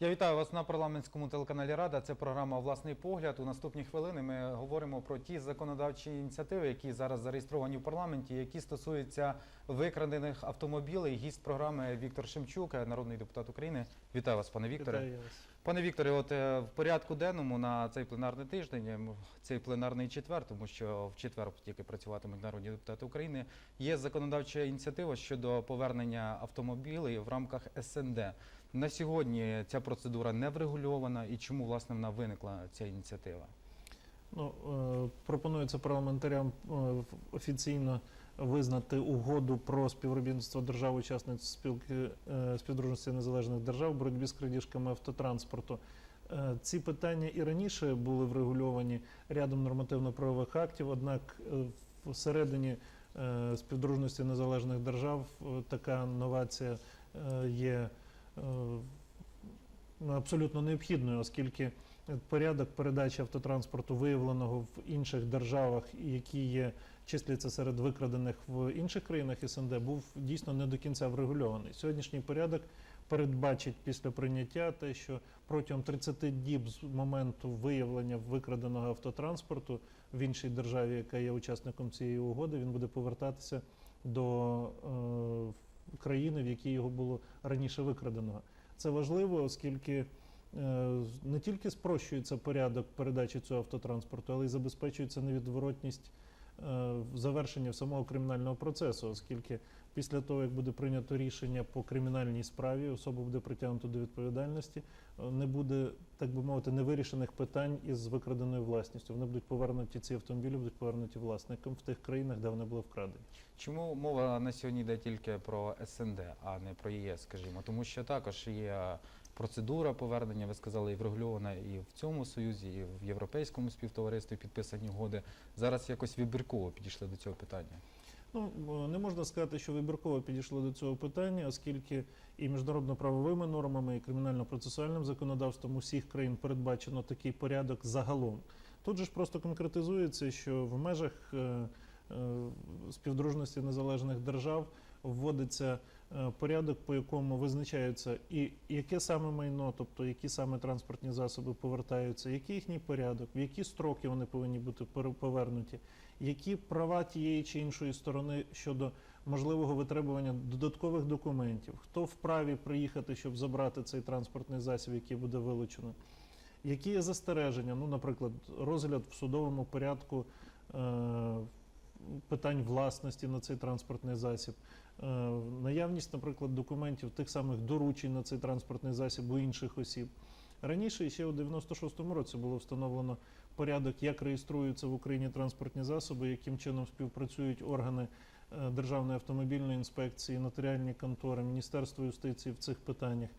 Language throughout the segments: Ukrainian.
Я вітаю вас на парламентському телеканалі Рада. Це програма Власний погляд. У наступні хвилини ми говоримо про ті законодавчі ініціативи, які зараз зареєстровані в парламенті, які стосуються викрадених автомобілей. Гість програми Віктор Шемчук, народний депутат України. Вітаю вас, пане Вікторе. Вітаю вас. Пане Вікторе, от е, в порядку денному на цей пленарний тиждень, цей пленарний четвер, тому що в четвер тільки працюватимуть народні депутати України. Є законодавча ініціатива щодо повернення автомобілів в рамках СНД. На сьогодні ця процедура не врегульована, і чому власне вона виникла ця ініціатива? Ну, е, пропонується парламентарям е, офіційно визнати угоду про співробітництво держав-учасниць спілки е, співдружності незалежних держав в боротьбі з крадіжками автотранспорту. Ці питання і раніше були врегульовані рядом нормативно-правових актів, однак всередині співдружності незалежних держав така новація є абсолютно необхідною, оскільки порядок передачі автотранспорту, виявленого в інших державах, які є числяться серед викрадених в інших країнах СНД, був дійсно не до кінця врегульований. Сьогоднішній порядок передбачить після прийняття те, що протягом 30 діб з моменту виявлення викраденого автотранспорту в іншій державі, яка є учасником цієї угоди, він буде повертатися до е, країни, в якій його було раніше викраденого. Це важливо, оскільки е, не тільки спрощується порядок передачі цього автотранспорту, але й забезпечується невідворотність е, завершення самого кримінального процесу, оскільки після того, як буде прийнято рішення по кримінальній справі, особа буде притягнута до відповідальності, е, не буде, так би мовити, невирішених питань із викраденою власністю. Вони будуть повернуті ці автомобілі, будуть повернуті власникам в тих країнах, де вони були вкрадені. Чому мова на сьогодні йде тільки про СНД, а не про ЄС, скажімо? Тому що також є процедура повернення, ви сказали, і врегульована і в цьому союзі, і в європейському співтоваристві підписані угоди. Зараз якось вибірково підійшли до цього питання. Ну, не можна сказати, що вибірково підійшли до цього питання, оскільки і міжнародно-правовими нормами, і кримінально-процесуальним законодавством усіх країн передбачено такий порядок загалом. Тут же ж просто конкретизується, що в межах е, е, співдружності незалежних держав вводиться е, порядок, по якому визначаються і яке саме майно, тобто які саме транспортні засоби повертаються, який їхній порядок, в які строки вони повинні бути повернуті, які права тієї чи іншої сторони щодо можливого витребування додаткових документів, хто вправі приїхати, щоб забрати цей транспортний засіб, який буде вилучено. Які є застереження? Ну, наприклад, розгляд в судовому порядку е, питань власності на цей транспортний засіб, е, наявність, наприклад, документів тих самих доручень на цей транспортний засіб у інших осіб. Раніше, ще у 96-му році, було встановлено порядок, як реєструються в Україні транспортні засоби, яким чином співпрацюють органи е, Державної автомобільної інспекції, нотаріальні контори, Міністерство юстиції в цих питаннях.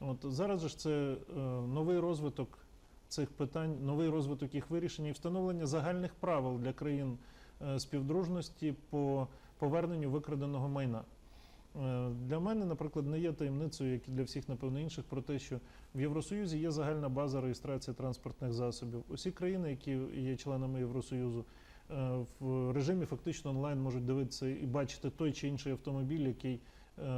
От зараз ж це е, новий розвиток цих питань, новий розвиток їх вирішення і встановлення загальних правил для країн е, співдружності по поверненню викраденого майна. Е, Для мене, наприклад, не є таємницею, як і для всіх, напевно, інших, про те, що в Євросоюзі є загальна база реєстрації транспортних засобів. Усі країни, які є членами Євросоюзу, е, в режимі фактично онлайн можуть дивитися і бачити той чи інший автомобіль, який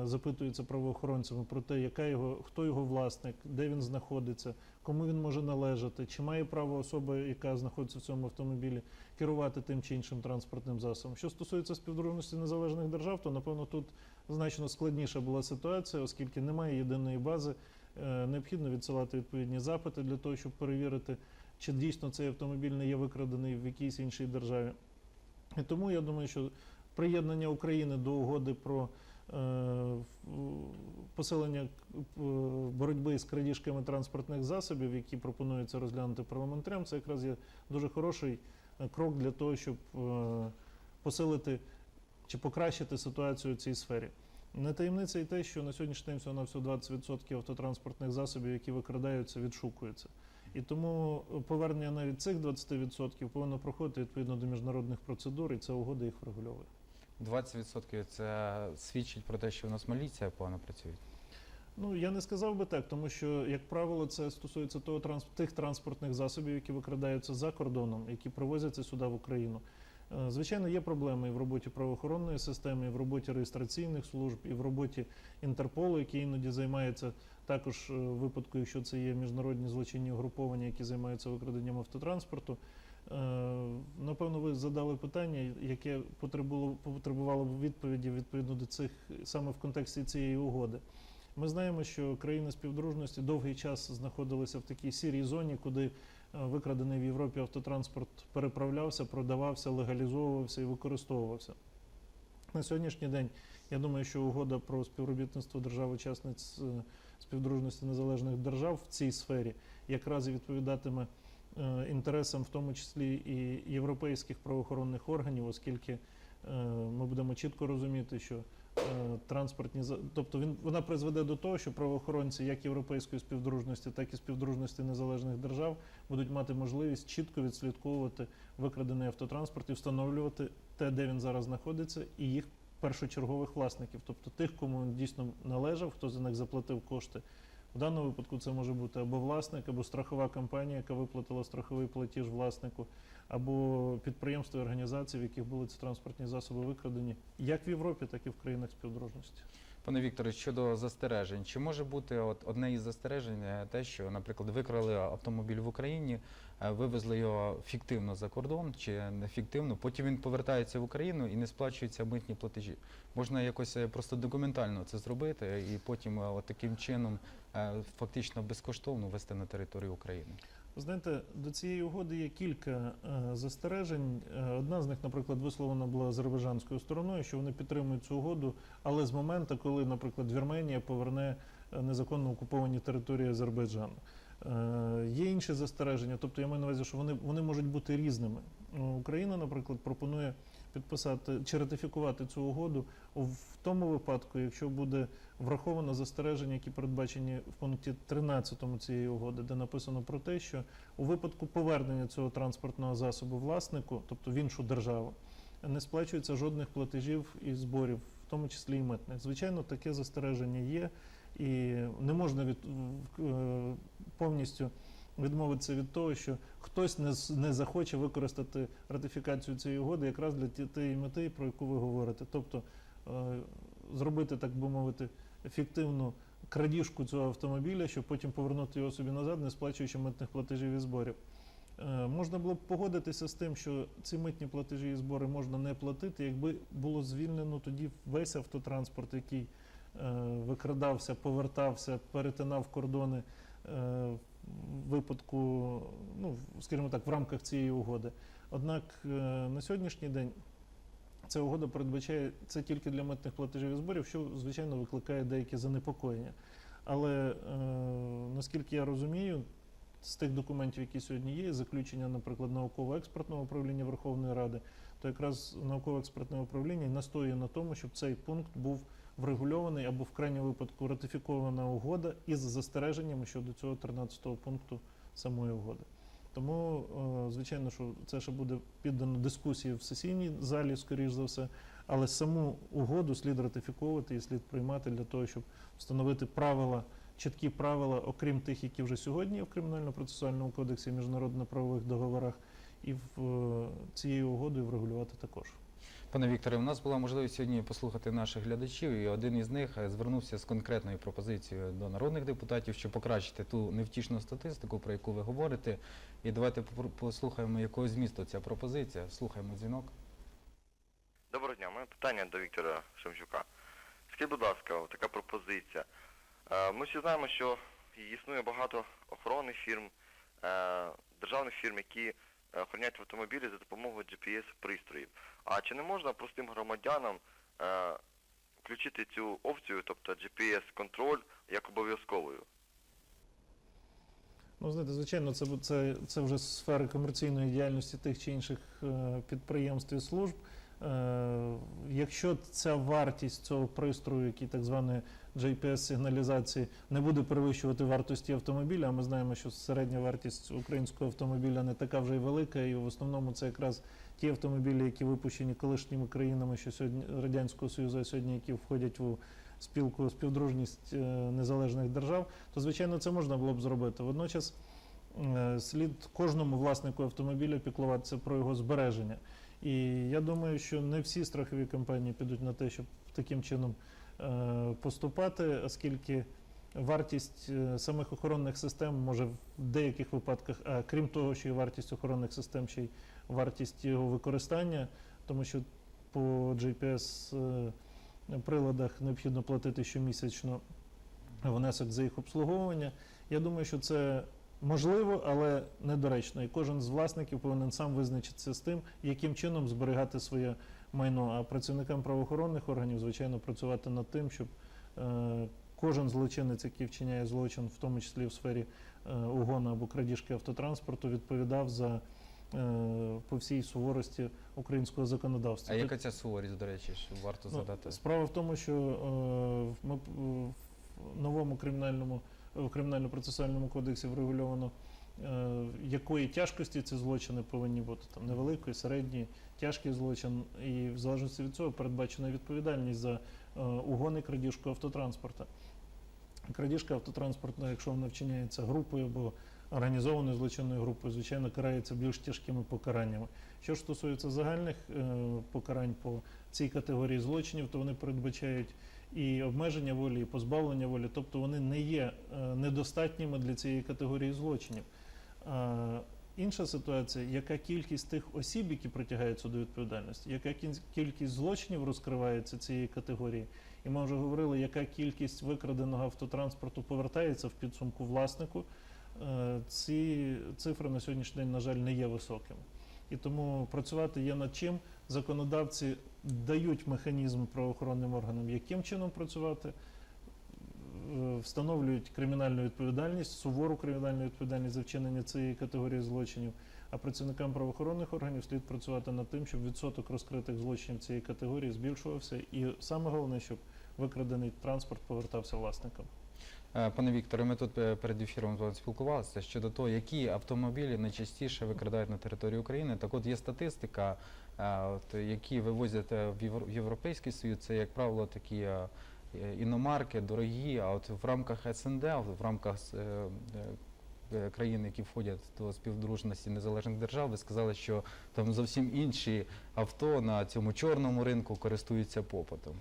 запитується правоохоронцями про те, яка його, хто його власник, де він знаходиться, кому він може належати, чи має право особа, яка знаходиться в цьому автомобілі, керувати тим чи іншим транспортним засобом. Що стосується співдружності незалежних держав, то напевно тут значно складніша була ситуація, оскільки немає єдиної бази. Е, Необхідно відсилати відповідні запити для того, щоб перевірити, чи дійсно цей автомобіль не є викрадений в якійсь іншій державі. І тому я думаю, що приєднання України до угоди про е, посилення е, боротьби з крадіжками транспортних засобів, які пропонується розглянути парламентарям, це якраз є дуже хороший е, крок для того, щоб е, посилити чи покращити ситуацію у цій сфері. Не таємниця і те, що на сьогоднішній день всього на всього 20% автотранспортних засобів, які викрадаються, відшукуються. І тому повернення навіть цих 20% повинно проходити відповідно до міжнародних процедур, і ця угода їх врегульовує. 20% це свідчить про те, що у нас міліція погано працює. Ну я не сказав би так, тому що, як правило, це стосується того транс... тих транспортних засобів, які викрадаються за кордоном, які привозяться сюди в Україну. Е, Звичайно, є проблеми і в роботі правоохоронної системи, і в роботі реєстраційних служб, і в роботі Інтерполу, який іноді займається також е, в випадку, якщо це є міжнародні злочинні угруповання, які займаються викраденням автотранспорту. Е, Напевно, ви задали питання, яке потребувало, потребувало б відповіді відповідно до цих саме в контексті цієї угоди. Ми знаємо, що країни співдружності довгий час знаходилися в такій сірій зоні, куди е, викрадений в Європі автотранспорт переправлявся, продавався, легалізовувався і використовувався. На сьогоднішній день я думаю, що угода про співробітництво держав-учасниць е, співдружності незалежних держав в цій сфері якраз і відповідатиме інтересам, в тому числі і європейських правоохоронних органів, оскільки е, ми будемо чітко розуміти, що е, транспортні тобто він вона призведе до того, що правоохоронці як європейської співдружності, так і співдружності незалежних держав будуть мати можливість чітко відслідковувати викрадений автотранспорт і встановлювати те, де він зараз знаходиться, і їх першочергових власників, тобто тих, кому він дійсно належав, хто за них заплатив кошти. В даному випадку це може бути або власник, або страхова компанія, яка виплатила страховий платіж власнику, або підприємства і організації, в яких були ці транспортні засоби викрадені, як в Європі, так і в країнах співдружності. Пане Вікторе, щодо застережень, чи може бути от одне із застережень е, те, що, наприклад, викрали автомобіль в Україні, е, вивезли його фіктивно за кордон чи нефіктивно, потім він повертається в Україну і не сплачуються митні платежі. Можна якось е, просто документально це зробити і потім от таким чином фактично безкоштовно ввести на територію України. Знаєте, до цієї угоди є кілька е, застережень. Е, Одна з них, наприклад, висловлена була азербайджанською стороною, що вони підтримують цю угоду, але з моменту, коли, наприклад, Вірменія поверне е, незаконно окуповані території Азербайджану. Є інші застереження, тобто я маю на увазі, що вони, вони можуть бути різними. Україна, наприклад, пропонує підписати чи ратифікувати цю угоду в тому випадку, якщо буде враховано застереження, які передбачені в пункті 13 цієї угоди, де написано про те, що у випадку повернення цього транспортного засобу власнику, тобто в іншу державу, не сплачується жодних платежів і зборів, в тому числі і митних. Звичайно, таке застереження є, і не можна від, е, повністю відмовитися від того, що хтось не, не захоче використати ратифікацію цієї угоди якраз для тієї мети, про яку ви говорите. Тобто е, зробити, так би мовити, ефективну крадіжку цього автомобіля, щоб потім повернути його собі назад, не сплачуючи митних платежів і зборів. Е, Можна було б погодитися з тим, що ці митні платежі і збори можна не платити, якби було звільнено тоді весь автотранспорт, який е, викрадався, повертався, перетинав кордони випадку, ну, скажімо так, в рамках цієї угоди. Однак е, на сьогоднішній день ця угода передбачає це тільки для митних платежів і зборів, що звичайно викликає деякі занепокоєння. Але е, наскільки я розумію, з тих документів, які сьогодні є, заключення, наприклад, науково-експертного управління Верховної Ради, то якраз науково-експертне управління настоює на тому, щоб цей пункт був врегульований або в крайньому випадку ратифікована угода із застереженнями щодо цього 13 пункту самої угоди. Тому, е, звичайно, що це ще буде піддано дискусії в сесійній залі, скоріш за все, але саму угоду слід ратифіковувати і слід приймати для того, щоб встановити правила, чіткі правила, окрім тих, які вже сьогодні є в кримінально-процесуальному кодексі, міжнародно-правових договорах, і в е, цією угодою врегулювати також. Пане Вікторе, у нас була можливість сьогодні послухати наших глядачів, і один із них е, звернувся з конкретною пропозицією до народних депутатів, щоб покращити ту невтішну статистику, про яку ви говорите. І давайте послухаємо, якого змісту ця пропозиція. Слухаємо дзвінок. Доброго дня, мене питання до Віктора Шемчука. Скажіть, будь ласка, така пропозиція. Е, Ми всі знаємо, що існує багато охоронних фірм, е, державних фірм, які охороняють автомобілі за допомогою GPS-пристроїв. А чи не можна простим громадянам е, включити цю опцію, тобто GPS-контроль, як обов'язковою? Ну, знаєте, звичайно, це, це, це вже сфери комерційної діяльності тих чи інших е, підприємств і служб. Е, якщо ця вартість цього пристрою, який так званої GPS-сигналізації, не буде перевищувати вартості автомобіля, а ми знаємо, що середня вартість українського автомобіля не така вже й велика, і в основному це якраз ті автомобілі, які випущені колишніми країнами, що сьогодні Радянського Союзу, а сьогодні які входять у спілку співдружність е, незалежних держав, то звичайно це можна було б зробити. Водночас е, слід кожному власнику автомобіля піклуватися про його збереження. І я думаю, що не всі страхові компанії підуть на те, щоб таким чином е, поступати, оскільки вартість е, самих охоронних систем може в деяких випадках, а крім того, що і вартість охоронних систем, ще й вартість його використання, тому що по GPS е, приладах необхідно платити щомісячно внесок за їх обслуговування. Я думаю, що це можливо, але недоречно. І кожен з власників повинен сам визначитися з тим, яким чином зберігати своє майно. А працівникам правоохоронних органів, звичайно, працювати над тим, щоб е, кожен злочинець, який вчиняє злочин, в тому числі в сфері е, угону або крадіжки автотранспорту, відповідав за е, по всій суворості українського законодавства. А яка ця суворість, до речі, що варто Ну, задати? Справа в тому, що ми в новому кримінальному в кримінально-процесуальному кодексі врегульовано, е, якої тяжкості ці злочини повинні бути там невеликої, середньої, тяжкий злочин, і в залежності від цього передбачена відповідальність за е, угон крадіжку автотранспорта. Крадіжка автотранспортна, якщо вона вчиняється групою або організованою злочинною групою, звичайно, карається більш тяжкими покараннями. Що ж стосується загальних е, покарань по цій категорії злочинів, то вони передбачають і обмеження волі, і позбавлення волі, тобто вони не є е, недостатніми для цієї категорії злочинів. Інша ситуація, яка кількість тих осіб, які притягаються до відповідальності, яка кількість злочинів розкривається цієї категорії, і ми вже говорили, яка кількість викраденого автотранспорту повертається в підсумку власнику. Е, Ці цифри на сьогоднішній день, на жаль, не є високими. І тому працювати є над чим. Законодавці дають механізм правоохоронним органам, яким чином працювати, е, встановлюють кримінальну відповідальність, сувору кримінальну відповідальність за вчинення цієї категорії злочинів. А працівникам правоохоронних органів слід працювати над тим, щоб відсоток розкритих злочинів цієї категорії збільшувався, і саме головне, щоб викрадений транспорт повертався власникам. Е, Пане Вікторе, ми тут е, перед ефіром з вами спілкувалися щодо того, які автомобілі найчастіше викрадають на території України. Так от є статистика, е, от, які вивозять в Євро- Європейський Союз, це, як правило, такі іномарки, дорогі, а от в рамках СНД, в рамках країн, які входять до співдружності незалежних держав, ви сказали, що там зовсім інші авто на цьому чорному ринку користуються попитом.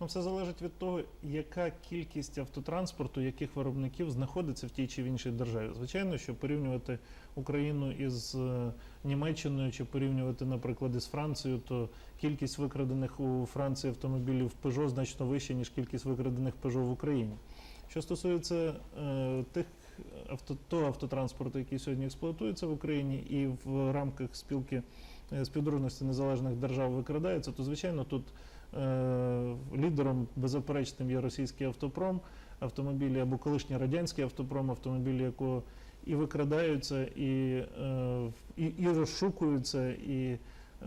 Ну, все залежить від того, яка кількість автотранспорту, яких виробників знаходиться в тій чи в іншій державі. Звичайно, що порівнювати Україну із е, Німеччиною чи порівнювати, наприклад, із Францією, то кількість викрадених у Франції автомобілів Peugeot значно вища, ніж кількість викрадених Peugeot в Україні. Що стосується е, тих авто, того автотранспорту, який сьогодні експлуатується в Україні, і в рамках спілки е, співдружності незалежних держав викрадається, то звичайно тут Лідером беззаперечним є російський автопром, автомобілі або колишній радянський автопром, автомобілі якого і викрадаються, і, е, і, і розшукуються, і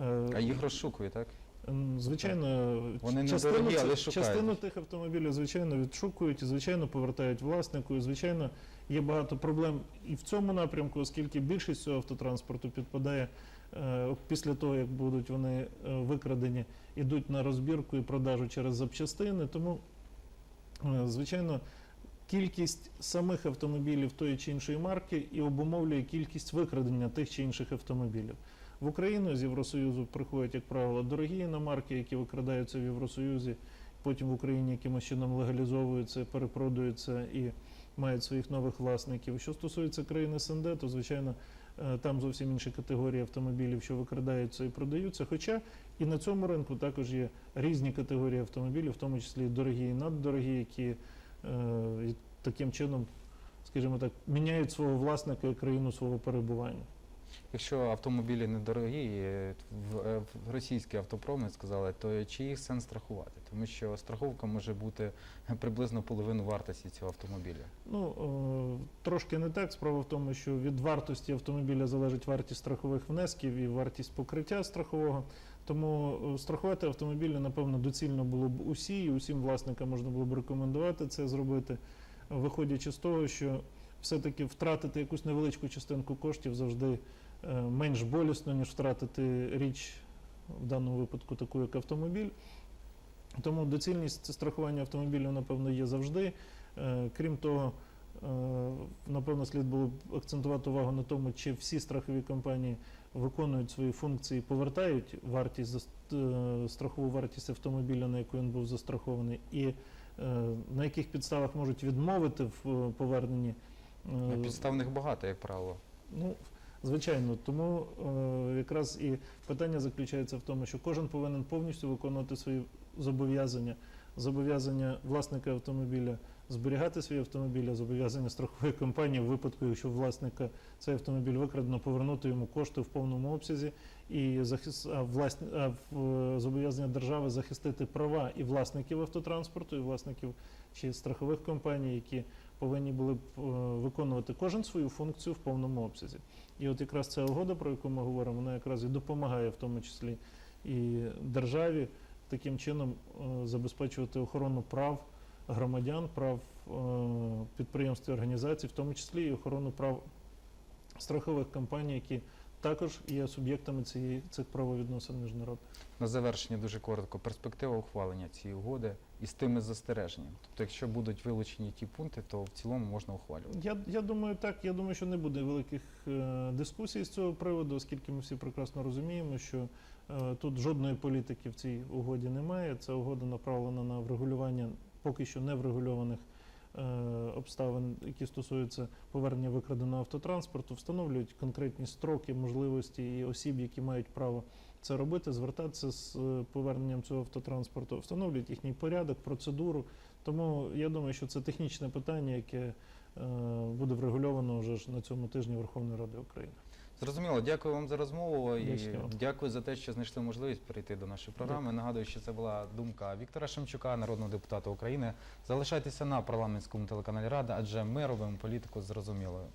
е, А їх розшукують, так? Звичайно, Вони частину, недорогі, але шукають. частину тих автомобілів, звичайно, відшукують і, звичайно, повертають власнику. І, звичайно, є багато проблем і в цьому напрямку, оскільки більшість цього автотранспорту підпадає е, після того, як будуть вони е, викрадені, ідуть на розбірку і продажу через запчастини. Тому, е, звичайно, кількість самих автомобілів тої чи іншої марки і обумовлює кількість викрадення тих чи інших автомобілів. В Україну з Євросоюзу приходять, як правило, дорогі іномарки, які викрадаються в Євросоюзі, потім в Україні якимось чином легалізовуються, перепродуються і мають своїх нових власників. Що стосується країн СНД, то звичайно е, там зовсім інші категорії автомобілів, що викрадаються і продаються. Хоча і на цьому ринку також є різні категорії автомобілів, в тому числі дорогі і наддорогі, які е, таким чином, скажімо так, міняють свого власника і країну свого перебування. Якщо автомобілі недорогі, е, в, російські автопроми сказали, то чи їх сенс страхувати? Тому що страховка може бути приблизно половину вартості цього автомобіля. Ну, трошки не так. Справа в тому, що від вартості автомобіля залежить вартість страхових внесків і вартість покриття страхового. Тому страхувати автомобілі, напевно, доцільно було б усі, і усім власникам можна було б рекомендувати це зробити, виходячи з того, що все-таки втратити якусь невеличку частинку коштів завжди менш болісно, ніж втратити річ, в даному випадку таку, як автомобіль. Тому доцільність страхування автомобілів, напевно, є завжди. Е, Крім того, Е, Напевно, слід було б акцентувати увагу на тому, чи всі страхові компанії виконують свої функції, повертають вартість е, страхову вартість автомобіля, на яку він був застрахований, і е, на яких підставах можуть відмовити в е, поверненні. е, Підставних багато, як правило. Ну, звичайно, тому е, якраз і питання заключається в тому, що кожен повинен повністю виконувати свої зобов'язання. Зобов'язання власника автомобіля зберігати свій автомобіль, а зобов'язання страхової компанії в випадку, якщо власника цей автомобіль викрадено, повернути йому кошти в повному обсязі, і захис... а власні... а в- зобов'язання держави захистити права і власників автотранспорту, і власників чи страхових компаній, які повинні були б е, виконувати кожен свою функцію в повному обсязі. І от якраз ця угода, про яку ми говоримо, вона якраз і допомагає в тому числі і державі таким чином е, забезпечувати охорону прав громадян, прав е, підприємств і організацій, в тому числі і охорону прав страхових компаній, які також є суб'єктами цієї цих правовідносин міжнародних. На завершення дуже коротко. Перспектива ухвалення цієї угоди із тими застереженнями. Тобто, якщо будуть вилучені ті пункти, то в цілому можна ухвалювати. Я, я думаю, так. Я думаю, що не буде великих е, дискусій з цього приводу, оскільки ми всі прекрасно розуміємо, що е, тут жодної політики в цій угоді немає. Ця угода направлена на врегулювання поки що не врегульованих обставин, які стосуються повернення викраденого автотранспорту, встановлюють конкретні строки, можливості і осіб, які мають право це робити, звертатися з е, поверненням цього автотранспорту, встановлюють їхній порядок, процедуру. Тому я думаю, що це технічне питання, яке е, буде врегульовано вже ж на цьому тижні Верховної Ради України. Зрозуміло, дякую вам за розмову і Дякую вам. дякую за те, що знайшли можливість прийти до нашої програми. Нагадую, що це була думка Віктора Шемчука, народного депутата України. Залишайтеся на парламентському телеканалі Рада, адже ми робимо політику зрозумілою.